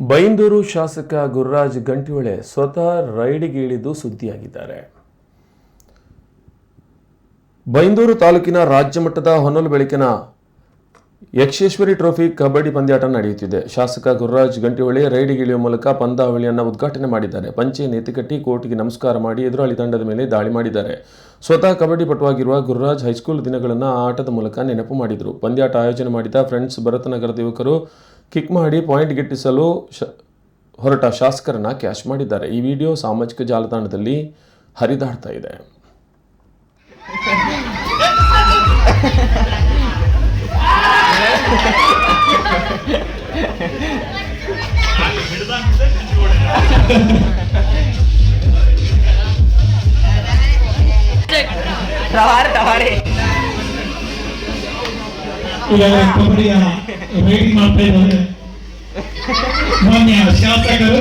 ಬೈಂದೂರು ಶಾಸಕ ಗುರುರಾಜ್ ಗಂಟಿಹೊಳೆ ಸ್ವತಃ ರೈಡಿಗೆ ಇಳಿದು ಸುದ್ದಿಯಾಗಿದ್ದಾರೆ. ಬೈಂದೂರು ತಾಲೂಕಿನ ರಾಜ್ಯ ಮಟ್ಟದ ಹೊನಲು ಬೆಳಕಿನ ಯಕ್ಷೇಶ್ವರಿ ಟ್ರೋಫಿ ಕಬಡ್ಡಿ ಪಂದ್ಯಾಟ ನಡೆಯುತ್ತಿದೆ. ಶಾಸಕ ಗುರುರಾಜ್ ಗಂಟಿಹೊಳೆ ರೈಡಿಗೆ ಇಳಿಯುವ ಮೂಲಕ ಪಂದ್ಯಾವಳಿಯನ್ನು ಉದ್ಘಾಟನೆ ಮಾಡಿದ್ದಾರೆ. ಪಂಚೆ ನೇತಿಕಟ್ಟಿ ಕೋರ್ಟ್ಗೆ ನಮಸ್ಕಾರ ಮಾಡಿ ಎದುರಾಳಿ ತಂಡದ ಮೇಲೆ ದಾಳಿ ಮಾಡಿದ್ದಾರೆ. ಸ್ವತಃ ಕಬಡ್ಡಿ ಪಟುವಾಗಿರುವ ಗುರುರಾಜ್ ಹೈಸ್ಕೂಲ್ ದಿನಗಳನ್ನು ಆಟದ ಮೂಲಕ ನೆನಪು ಮಾಡಿದರು. ಪಂದ್ಯಾಟ ಆಯೋಜನೆ ಮಾಡಿದ ಫ್ರೆಂಡ್ಸ್ ಭರತನಗರದ ಯುವಕರು ಕಿಕ್ ಮಾಡಿ ಪಾಯಿಂಟ್ ಗಿಟ್ಟಿಸಲು ಶ ಹೊರಟ ಶಾಸಕರನ್ನ ಕ್ಯಾಶ್ ಮಾಡಿದ್ದಾರೆ. ಈ ವಿಡಿಯೋ ಸಾಮಾಜಿಕ ಜಾಲತಾಣದಲ್ಲಿ ಹರಿದಾಡ್ತಾ ಇದೆ. ಪ್ರವಾರ ವೇಟಿಂಗ್ ಮಾಡ್ತಾ ಇದ್ದಾರೆ ಮಾನ್ಯ ಶಾಸಕರು